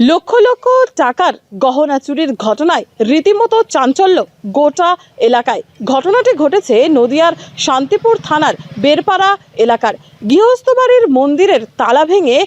লক্ষ লক্ষ টাকার গহনা চুরির ঘটনায় রীতিমতো চাঞ্চল্য গোটা এলাকায়। ঘটনাটি ঘটেছে নদিয়ার শান্তিপুর থানার বেরপাড়া এলাকার। গৃহস্থ বাড়ির মন্দিরের তালা ভেঙে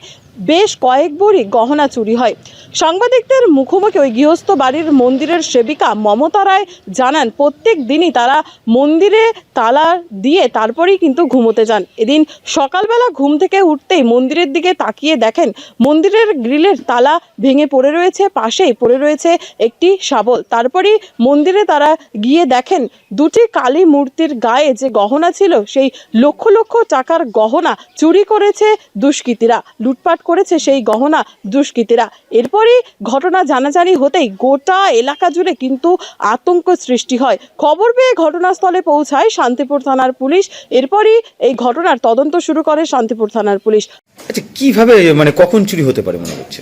বেশ কয়েক ভরি গহনা চুরি হয়। সাংবাদিকদের মুখোমুখি ওই গৃহস্থ বাড়ির মন্দিরের সেবিকা মমতা রায় জানান, প্রত্যেক দিনই তারা মন্দিরে তালা দিয়ে তারপরেই কিন্তু ঘুমোতে যান। এদিন সকালবেলা ঘুম থেকে উঠতেই মন্দিরের দিকে তাকিয়ে দেখেন, মন্দিরের গ্রিলের তালা ভেঙে পড়ে রয়েছে, পাশেই পড়ে রয়েছে একটি শাবল। তারপরেই মন্দিরে তারা গিয়ে দেখেন, দুটি কালী মূর্তির গায়ে যে গহনা ছিল, সেই লক্ষ লক্ষ টাকার গহনা চুরি করেছে দুষ্কৃতীরা। লুটপাট করেছে সেই গহনা দুষ্কৃতীরা। এরপরই ঘটনা জানাজানি হতেই গোটা এলাকা জুড়ে কিন্তু আতঙ্ক সৃষ্টি হয়। খবর পেয়ে ঘটনাস্থলে পৌঁছায় শান্তিপুর থানার পুলিশ। এরপরই এই ঘটনার তদন্ত শুরু করে শান্তিপুর থানার পুলিশ। আচ্ছা কীভাবে মানে কখন চুরি হতে পারে মনে হচ্ছে?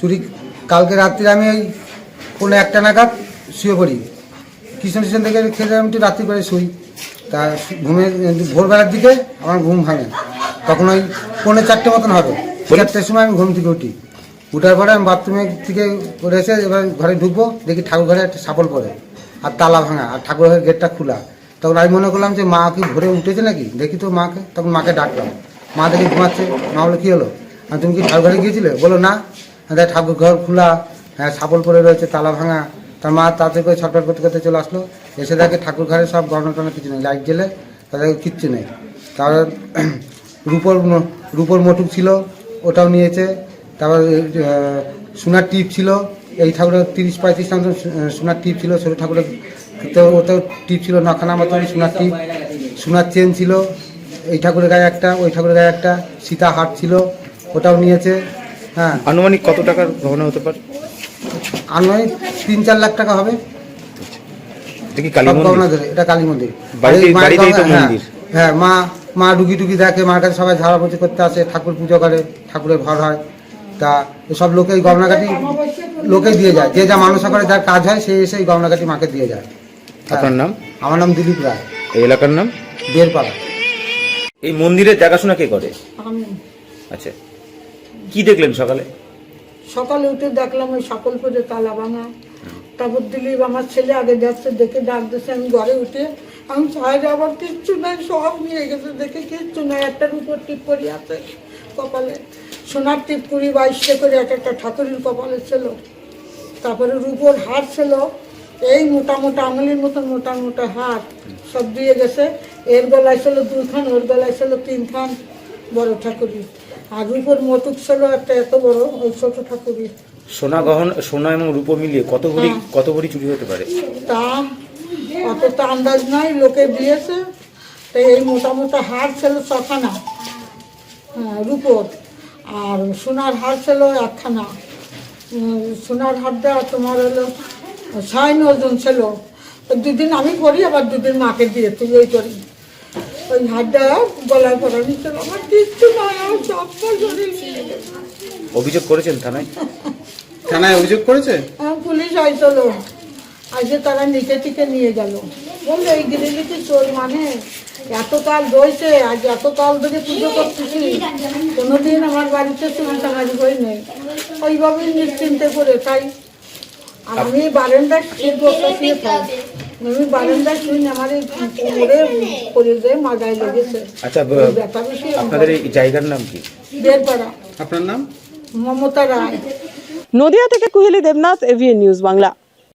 চুরি কালকে রাত্রে আমি ওই কোনো একটা নাগাদ শুয়ে পড়ি। কৃষ্ণ স্টেশন থেকে খেলে আমি একটু রাত্রি করে শুই। তা ঘুমে ভোরবেলার দিকে আমার ঘুম ভাঙে। তখন ওই পৌনে চারটে মতন হবে। চারটের সময় আমি ঘুম থেকে উঠি। উঠার পরে আমি বাথরুমে থেকে করে এসে এবার ঘরে ঢুকবো দেখি ঠাকুর ঘরে একটা সাপল পড়ে আর তালা ভাঙা আর ঠাকুর ঘরের গেটটা খোলা। তখন আমি মনে করলাম যে মা কি ভোরে উঠেছে নাকি? দেখি তো মাকে তখন মাকে ডাকলাম। মা দেখি ঘুমাচ্ছে। মা বলে কী হলো? আর তুমি কি ঠাকুর ঘরে গিয়েছিলে? বলো না। হ্যাঁ, দেখ ঠাকুর ঘর খোলা। হ্যাঁ সাপল পড়ে রয়েছে তালা ভাঙা। তার মা তাড়াতাড়ি করে ছটফট করতে করতে চলে আসলো। এসে দেখে ঠাকুর ঘরে সব গহনা টনা কিছু নেই লাইট জেলে তাদের কিচ্ছু নেই। তারপর রূপর রূপর মটুক ছিল। ওটাও নিয়েছে। তারপর সোনার টিপ ছিল এই ঠাকুরের তিরিশ পঁয়ত্রিশ মতন সোনার টিপ ছিল ছোটো ঠাকুরের তো ওতেও টিপ ছিল নখানা মতন সোনার টিপ সোনার চেন ছিল এই ঠাকুরের গায়ে একটা ওই ঠাকুরের গায়ে একটা সীতা হাট ছিল ওটাও নিয়েছে হ্যাঁ। আনুমানিক কত টাকার গহনা হতে পারে? আনুমানিক তিন চার লাখ টাকা হবে। এটা কি কালী মন্দির? এটা কালী হ্যাঁ, মন্দির। হ্যাঁ মা মা ডুগি ডুগি দেখে মার কাছে সবাই ঝাড়াপুচি করতে আসে ঠাকুর পুজো করে ঠাকুরের ঘর হয়। তা সব লোকে এই গহনাকাটি লোকেই দিয়ে যায়। যে যা মানুষ করে যার কাজ হয় সে এসে এই গহনাকাটি মাকে দিয়ে যায়। আপনার নাম? আমার নাম দিলীপ রায়। এই এলাকার নাম? বেরপাড়া এই মন্দিরের দেখাশোনা কে করে? আচ্ছা। কি দেখলেন সকালে? সকালে উঠে দেখলাম ওই সকল পুজো তালা ভাঙা। তারপর দিলীপ আমার ছেলে আগে যাচ্ছে দেখে ডাক দিচ্ছে আমি ঘরে উঠে আমি চাইলে আবার কিচ্ছু নাই সব নিয়ে গেছে দেখে কিচ্ছু নাই একটার উপর টিপ পরি আছে কপালে। সোনার টিপ কুড়ি বাইশে করে এক একটা ঠাকুরের কপালে ছিল। তারপরে রূপোর হার ছিল এই মোটা মোটা আঙুলির মতন মোটা মোটা হাত সব দিয়ে গেছে। এর গলায় ছিল দুইখান ওর গলায় ছিল তিনখান বড় ঠাকুরি আর রূপোর মটুক ছিল একটা এত বড় ওই ছোট ঠাকুরি সোনা গহনা সোনা এবং রূপো মিলিয়ে কত ভরি হ্যাঁ। কত ভরি চুরি হতে পারে? তা অত তো আন্দাজ নাই লোকে দিয়েছে। তো এই মোটা মোটা হার ছিল ছখানা। হ্যাঁ রূপোর। আর সোনার হার ছিল একখানা। সোনার হারটা তোমার হলো ছয় ওজন ছিল। দুদিন আমি করি আবার দুদিন মাকে দিয়ে তুই ওই করি। ওই হারটা গলায় পড়ানি ছিল আমার কিচ্ছু নয় আমার গেছে। অভিযোগ করেছেন থানায়? থানায় অভিযোগ করেছে? হ্যাঁ, পুলিশ আইসলো। আজকে তারা নিচে থেকে নিয়ে গেল। বলল এই গিরিলিতে চোর মানে? এত কাল রয়েছে আজ এত কাল ধরে পুজো করতেছি। কোনোদিন আমার বাড়িতে চুরি চামারি হয়ে নেই। ওইভাবেই নিশ্চিন্তে করে তাই আর আমি বারান্দায় শুয়ে বসে আমি বারান্দায় শুই না, আমার এই কোমরে পড়ে যায় মাজায় লেগেছে। আচ্ছা আপনাদের এই জায়গার নাম কি? বের আপনার নাম? মমতা রায়। নদিয়া থেকে কুহেলি দেবনাথ এভিএন নিউজ বাংলা।